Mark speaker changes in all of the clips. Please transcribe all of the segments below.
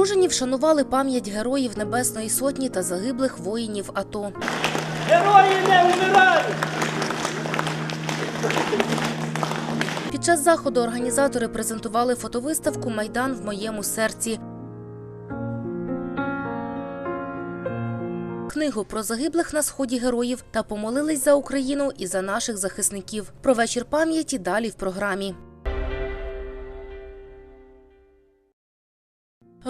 Speaker 1: В вшанували пам'ять героїв Небесної Сотні та загиблих воїнів АТО.
Speaker 2: Герої не вмирають!
Speaker 1: Під час заходу організатори презентували фотовиставку Майдан в моєму серці. Книгу про загиблих на сході героїв та помолились за Україну і за наших захисників. Про вечір пам'яті далі в програмі.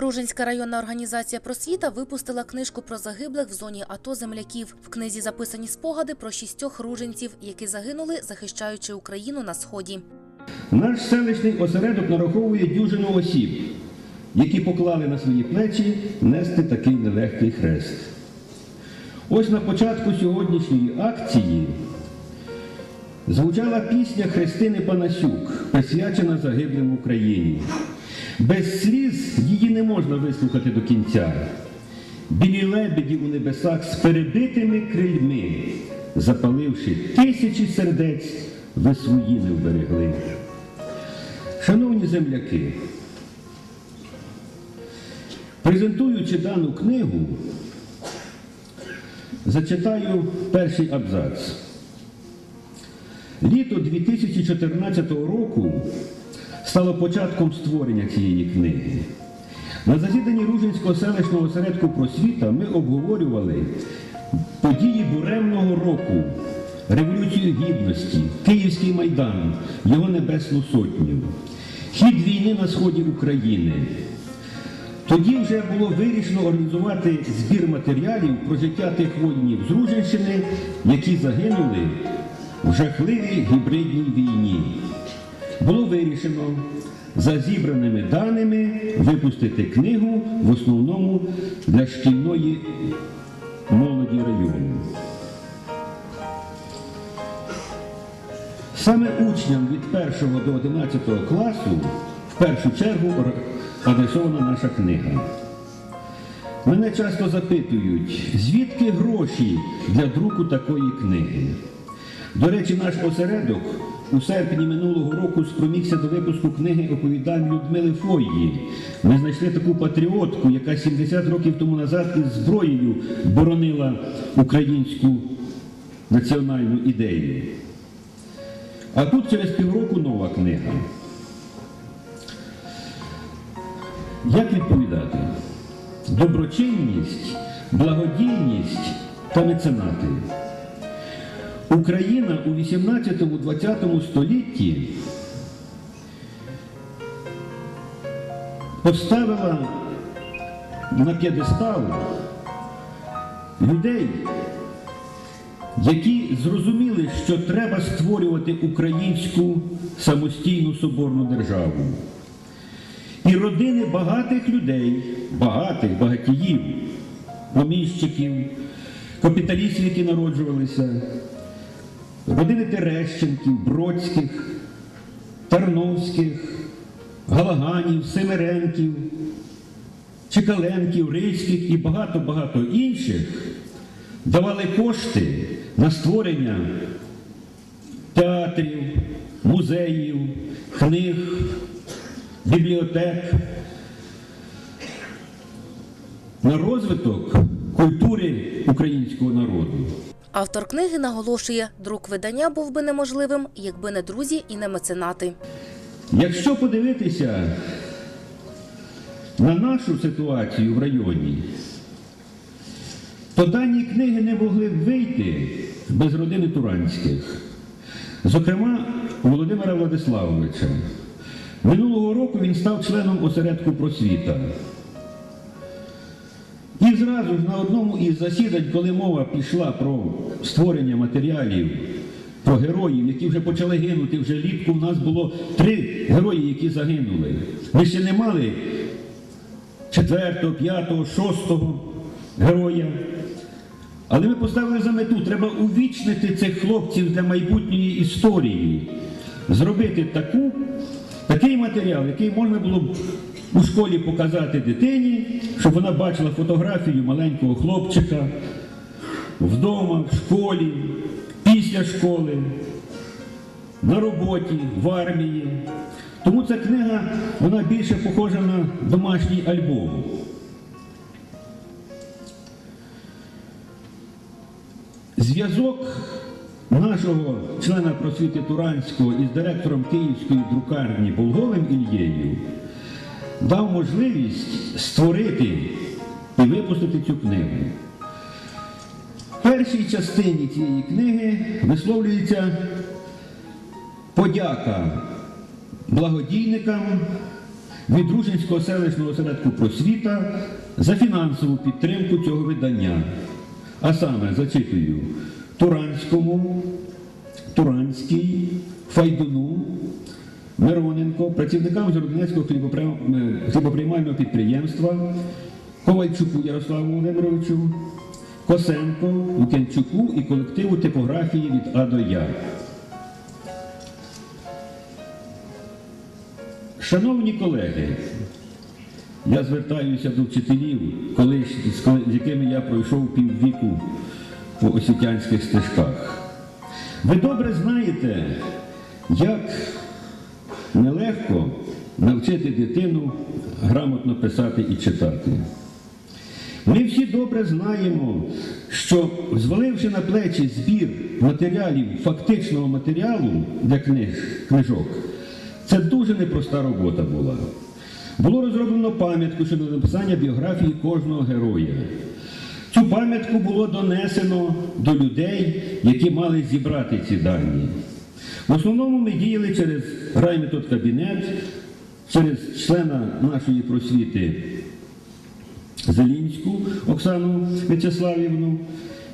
Speaker 1: Ружинська районна організація просвіта випустила книжку про загиблих в зоні АТО земляків. В книзі записані спогади про шістьох ружинців, які загинули, захищаючи Україну на сході.
Speaker 3: Наш селищний осередок нараховує дюжину осіб, які поклали на свої плечі нести такий нелегкий хрест. Ось на початку сьогоднішньої акції звучала пісня Христини Панасюк, присвячена загиблим в Україні. Без сліз її не можна вислухати до кінця. Білі лебеді у небесах з перебитими крильми, запаливши тисячі сердець, ви свої не вберегли. Шановні земляки, презентуючи дану книгу, зачитаю перший абзац. Літо 2014 року стало початком створення цієї книги. На засіданні Ружинського селищного осередку просвіта ми обговорювали події буремного року, Революцію Гідності, Київський майдан, його Небесну Сотню, хід війни на сході України. Тоді вже було вирішено організувати збір матеріалів про життя тих воїнів з Ружинщини, які загинули в жахливій гібридній війні. Було вирішено за зібраними даними випустити книгу в основному для шкільної молоді району. Саме учням від 1 до 11 класу в першу чергу адресована наша книга. Мене часто запитують, звідки гроші для друку такої книги. До речі, наш осередок у серпні минулого року спромігся до випуску книги оповідань Людмили Фойї. Ми знайшли таку патріотку, яка 70 років тому назад із зброєю боронила українську національну ідею. А тут через півроку нова книга. Як відповідати? Доброчинність, благодійність та меценати. Україна у 18-20 столітті поставила на п'єдестал людей, які зрозуміли, що треба створювати українську самостійну соборну державу. І родини багатих людей, багатих багатіїв, поміщиків, капіталістів, які народжувалися, родини Терещенків, Бродських, Тарновських, Галаганів, Семеренків, Чекаленків, Рильських і багато-багато інших давали кошти на створення театрів, музеїв, книг, бібліотек, на розвиток культури українського народу.
Speaker 1: Автор книги наголошує, друк видання був би неможливим, якби не друзі і не меценати.
Speaker 3: Якщо подивитися на нашу ситуацію в районі, то дані книги не могли б вийти без родини Туранських. Зокрема, Володимира Владиславовича. Минулого року він став членом осередку просвіта. І зразу ж на одному із засідань, коли мова пішла про створення матеріалів, про героїв, які вже почали гинути, вже літку в нас було три герої, які загинули. Ми ще не мали четвертого, п'ятого, шостого героя. Але ми поставили за мету, треба увічнити цих хлопців для майбутньої історії, зробити таку, такий матеріал, який можна було б у школі показати дитині, щоб вона бачила фотографію маленького хлопчика вдома, в школі, після школи, на роботі, в армії. Тому ця книга вона більше похожа на домашній альбом. Зв'язок нашого члена просвіти Туранського із директором Київської друкарні Болговим Ільєю дав можливість створити і випустити цю книгу. В першій частині цієї книги висловлюється подяка благодійникам від Дружинського селищного осередку просвіта за фінансову підтримку цього видання. А саме зачитую Туранському, Туранський, Файдуну, Мироненко, працівникам Зородинецького хлібоприйм- е, хлібоприймального підприємства, Ковальчуку Ярославу Володимировичу, Косенко, Лукенчуку і колективу типографії від А до Я. Шановні колеги, я звертаюся до вчителів, з якими я пройшов піввіку по освітянських стежках. Ви добре знаєте, як нелегко навчити дитину грамотно писати і читати. Ми всі добре знаємо, що зваливши на плечі збір матеріалів, фактичного матеріалу для книж, книжок, це дуже непроста робота була. Було розроблено пам'ятку щодо написання біографії кожного героя. Цю пам'ятку було донесено до людей, які мали зібрати ці дані. В основному ми діяли через райметодкабінет, через члена нашої просвіти Зелінську Оксану В'ячеславівну,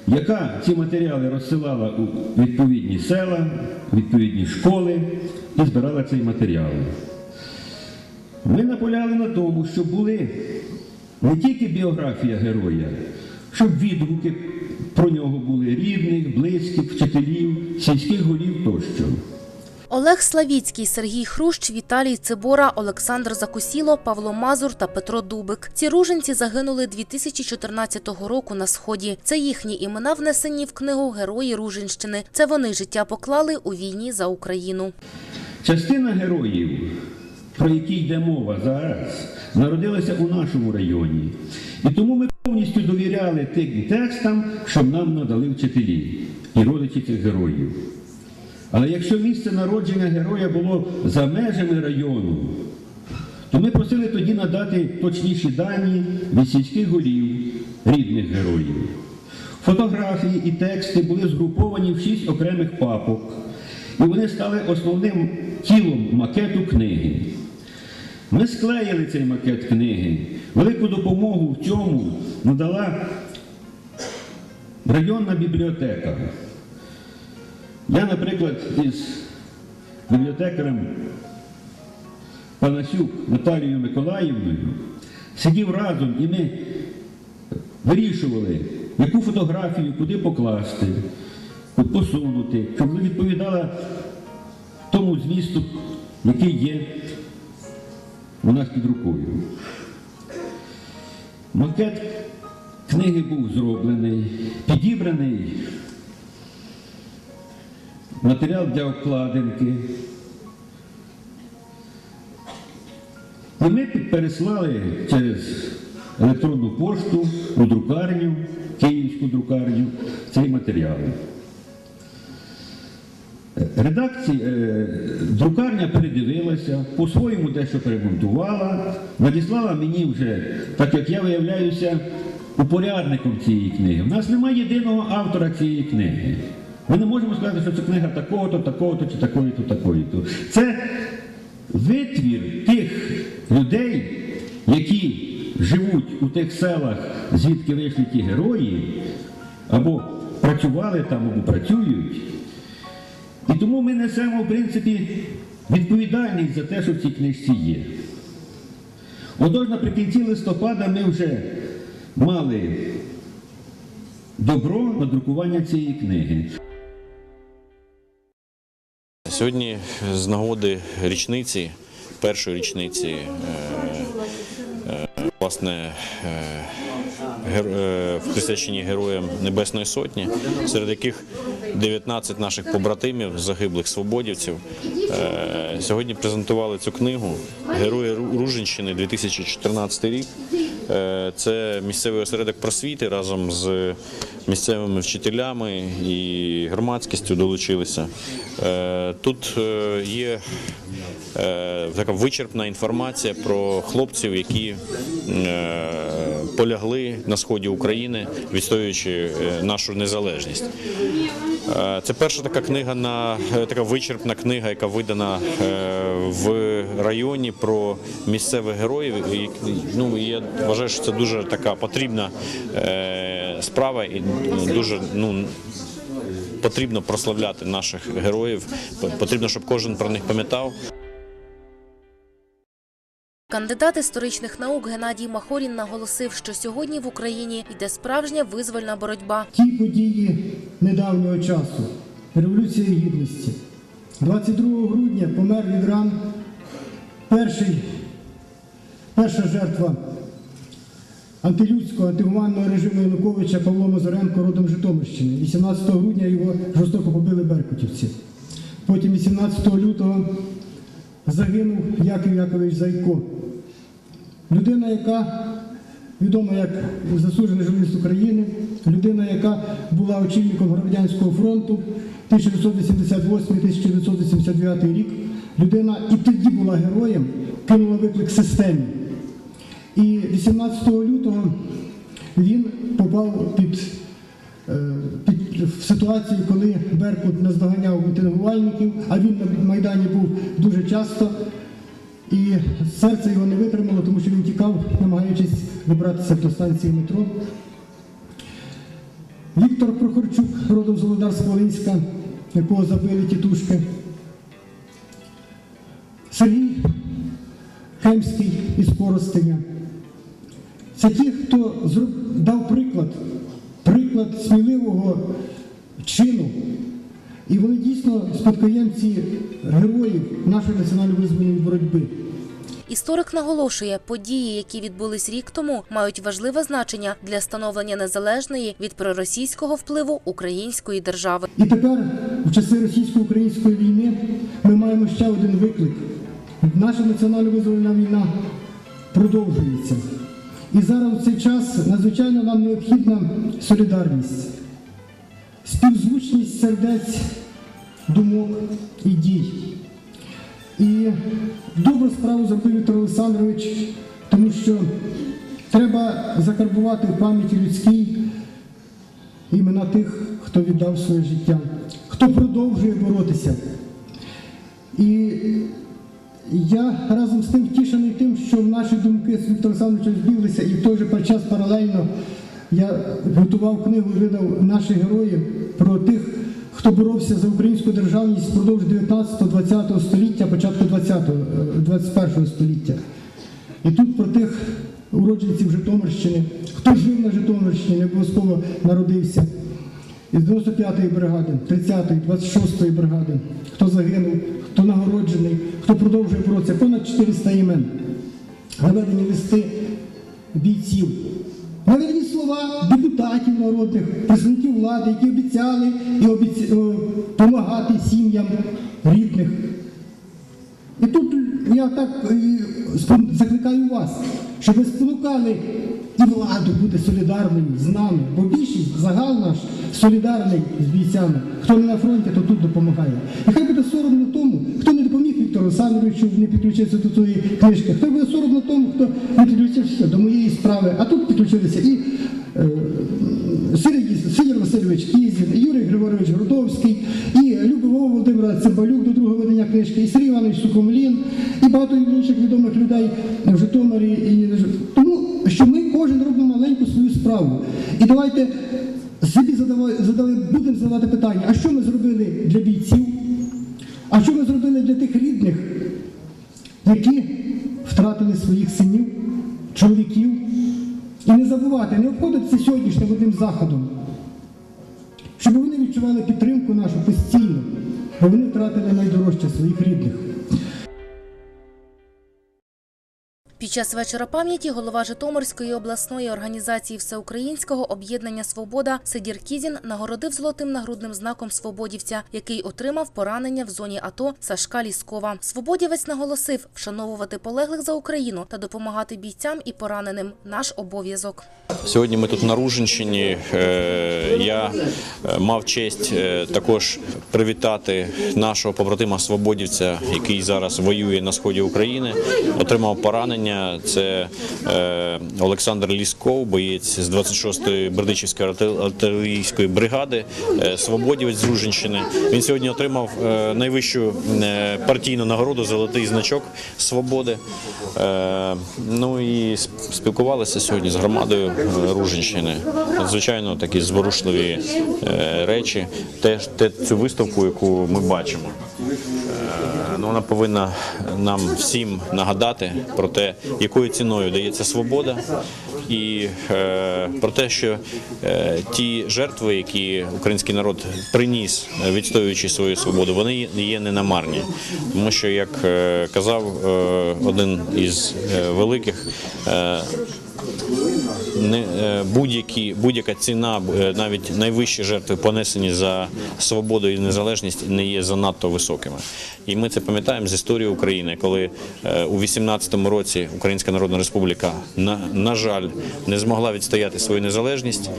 Speaker 3: яка ці матеріали розсилала у відповідні села, відповідні школи і збирала цей матеріал. Ми наполягали на тому, щоб були не тільки біографія героя, щоб відгуки про нього були рідних, близьких, вчителів, сільських голів тощо.
Speaker 1: Олег Славіцький, Сергій Хрущ, Віталій Цибора, Олександр Закусіло, Павло Мазур та Петро Дубик. Ці руженці загинули 2014 року на сході. Це їхні імена внесені в книгу Герої Руженщини. Це вони життя поклали у війні за Україну.
Speaker 3: Частина героїв, про які йде мова зараз, народилася у нашому районі. І тому ми повністю довіряли тим текстам, що нам надали вчителі і родичі цих героїв. Але якщо місце народження героя було за межами району, то ми просили тоді надати точніші дані від сільських голів, рідних героїв. Фотографії і тексти були згруповані в шість окремих папок, і вони стали основним тілом макету книги. Ми склеїли цей макет книги. Велику допомогу в цьому надала районна бібліотека. Я, наприклад, із бібліотекарем Панасюк Наталією Миколаївною сидів разом і ми вирішували, яку фотографію куди покласти, посунути, щоб вона відповідала тому змісту, який є у нас під рукою. Макет книги був зроблений, підібраний матеріал для обкладинки. І ми переслали через електронну пошту у друкарню, київську друкарню, цей матеріал. Редакція, е, друкарня передивилася, по-своєму дещо перемонтувала, надіслала мені вже, так як я виявляюся упорядником цієї книги. У нас немає єдиного автора цієї книги. Ми не можемо сказати, що це книга такого-то, такого-то чи такої-то, такої-то. Це витвір тих людей, які живуть у тих селах, звідки вийшли ті герої, або працювали там, або працюють. І тому ми несемо, в принципі, відповідальність за те, що в цій книжці є. Отож, наприкінці листопада ми вже мали добро на друкування цієї книги.
Speaker 4: Сьогодні з нагоди річниці, першої річниці, е, е, власне, е, гер- е, героям Небесної Сотні, серед яких 19 наших побратимів, загиблих свободівців. Е, Сьогодні презентували цю книгу Герої Руженщини 2014 рік. Е, Це місцевий осередок просвіти разом з місцевими вчителями і громадськістю долучилися. Е, Тут є така вичерпна інформація про хлопців, які полягли на сході України, відстоюючи нашу незалежність. Е, Це перша така книга на е, така вичерпна книга, яка видана е, в районі про місцевих героїв. Ну я вважаю, що це дуже така потрібна справа і дуже ну. Потрібно прославляти наших героїв. Потрібно, щоб кожен про них пам'ятав.
Speaker 1: Кандидат історичних наук Геннадій Махорін наголосив, що сьогодні в Україні йде справжня визвольна боротьба.
Speaker 5: ті події недавнього часу, Революції Гідності. 22 грудня помер від ран перший, перша жертва антилюдського, антигуманного режиму Януковича Павло Мазуренко родом Житомирщини. 18 грудня його жорстоко побили беркутівці. Потім 18 лютого загинув Яків Якович Зайко. Людина, яка відома як заслужений журналіст України, людина, яка була очільником громадянського фронту 1988-1989 рік. Людина і тоді була героєм, кинула виклик системі. І 18 лютого він попав під, е, під в ситуацію, коли Беркут наздоганяв мітингувальників, а він на Майдані був дуже часто. І серце його не витримало, тому що він тікав, намагаючись добратися до станції метро. Віктор Прохорчук, родом з Володарська-Волинська, якого забили тітушки. Сергій Кемський із Коростеня. Це ті, хто дав приклад, приклад сміливого чину. І вони дійсно спадкоємці героїв нашої національно-визвольної боротьби.
Speaker 1: Історик наголошує, події, які відбулись рік тому, мають важливе значення для становлення незалежної від проросійського впливу української держави.
Speaker 5: І тепер, в часи російсько-української війни, ми маємо ще один виклик. Наша національно-визвольна війна продовжується. І зараз в цей час надзвичайно нам необхідна солідарність, співзвучність сердець, думок і дій. І добру справу зробив Віктор Олександрович, тому що треба закарбувати в пам'яті людській імена тих, хто віддав своє життя, хто продовжує боротися. І я разом з тим втішений тим, що наші думки з Віктором Олександровичем збіглися, і в той же час паралельно я готував книгу видав наші герої про тих, хто боровся за українську державність впродовж 19-20 століття, початку 20-го, е, 21 століття. І тут про тих уродженців Житомирщини, хто жив на Житомирщині, обов'язково народився. Із 95-ї бригади, 30-ї, 26-ї бригади, хто загинув, хто нагороджений, хто продовжує боротися, понад 400 імен. Наведені листи бійців. Наведені слова депутатів народних, представників влади, які обіцяли і обіця... допомагати сім'ям рідних. І тут я так е, закликаю вас, щоб ви спонукали і владу бути солідарною з нами, бо більшість загал наш солідарний з бійцями. Хто не на фронті, то тут допомагає. І хай буде соромно тому, хто не допоміг Віктору Олександровичу не підключитися до цієї книжки. Хай буде соромно тому, хто не підключився до моєї справи, а тут підключилися і е, Сидір Васильович Кізін, і Юрій Григорович Грудовський, і Любов Володимира Цимбалюк до другого видання книжки, і Сергій Іванович Сухомлін, і багато інших відомих людей в Житомирі. І... Тому що ми кожен робимо маленьку свою справу. І давайте собі задавай, задали, задавати питання, а що ми зробили для бійців? А що ми зробили для тих рідних, які втратили своїх синів, чоловіків? І не забувати, не обходитися сьогоднішнім одним заходом, щоб вони відчували підтримку нашу постійно, бо вони втратили найдорожче своїх рідних.
Speaker 1: Під час вечора пам'яті голова Житомирської обласної організації Всеукраїнського об'єднання Свобода Сидір Кізін нагородив золотим нагрудним знаком свободівця, який отримав поранення в зоні АТО Сашка Ліскова. Свободівець наголосив вшановувати полеглих за Україну та допомагати бійцям і пораненим наш обов'язок.
Speaker 4: Сьогодні ми тут на Ружинщині. Е, Я е, мав честь е, також привітати нашого побратима Свободівця, який зараз воює на сході України. Отримав поранення. Це е, Олександр Лісков, боєць з 26-ї Бердичівської арти- артилерійської бригади, е, Свободівець з Ружинщини. Він сьогодні отримав е, найвищу партійну нагороду Золотий значок свободи. Ну і спілкувалися сьогодні з громадою Ружинщини. Звичайно, такі зворушливі речі. Теж те, цю виставку, яку ми бачимо. Ну, вона повинна нам всім нагадати про те, якою ціною дається свобода, і е, про те, що е, ті жертви, які український народ приніс, е, відстоюючи свою свободу, вони є- ненамарні. Тому що, як казав один із великих. Будь-які будь-яка ціна, е, навіть найвищі жертви понесені за свободу і незалежність, не є занадто високими. І ми це пам'ятаємо з історії України, коли е, у 18-му році Українська Народна Республіка на, на жаль не змогла відстояти свою незалежність,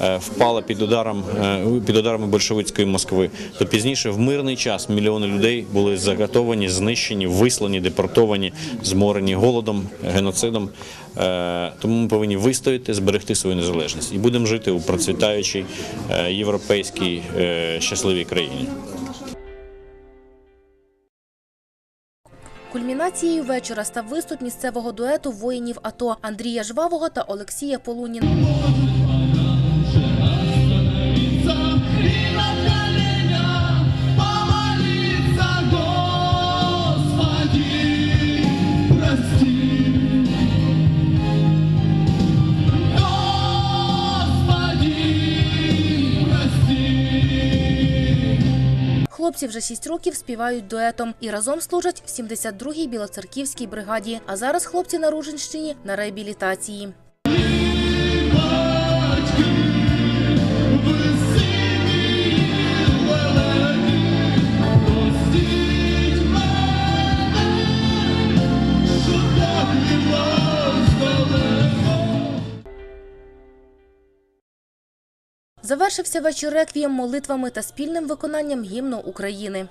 Speaker 4: е, впала під ударом е, під ударами большевицької Москви. То пізніше в мирний час мільйони людей були заготовані, знищені, вислані, депортовані, зморені голодом, геноцидом. Е, Тому ми повинні вистояти, зберегти свою незалежність і будемо жити у процвітаючій е, європейській е, щасливій країні.
Speaker 1: Кульмінацією вечора став виступ місцевого дуету воїнів АТО Андрія Жвавого та Олексія Полуніна. Хлопці вже 6 років співають дуетом і разом служать в 72-й білоцерківській бригаді. А зараз хлопці на Ружинщині на реабілітації. Завершився вечір реквієм молитвами та спільним виконанням гімну України.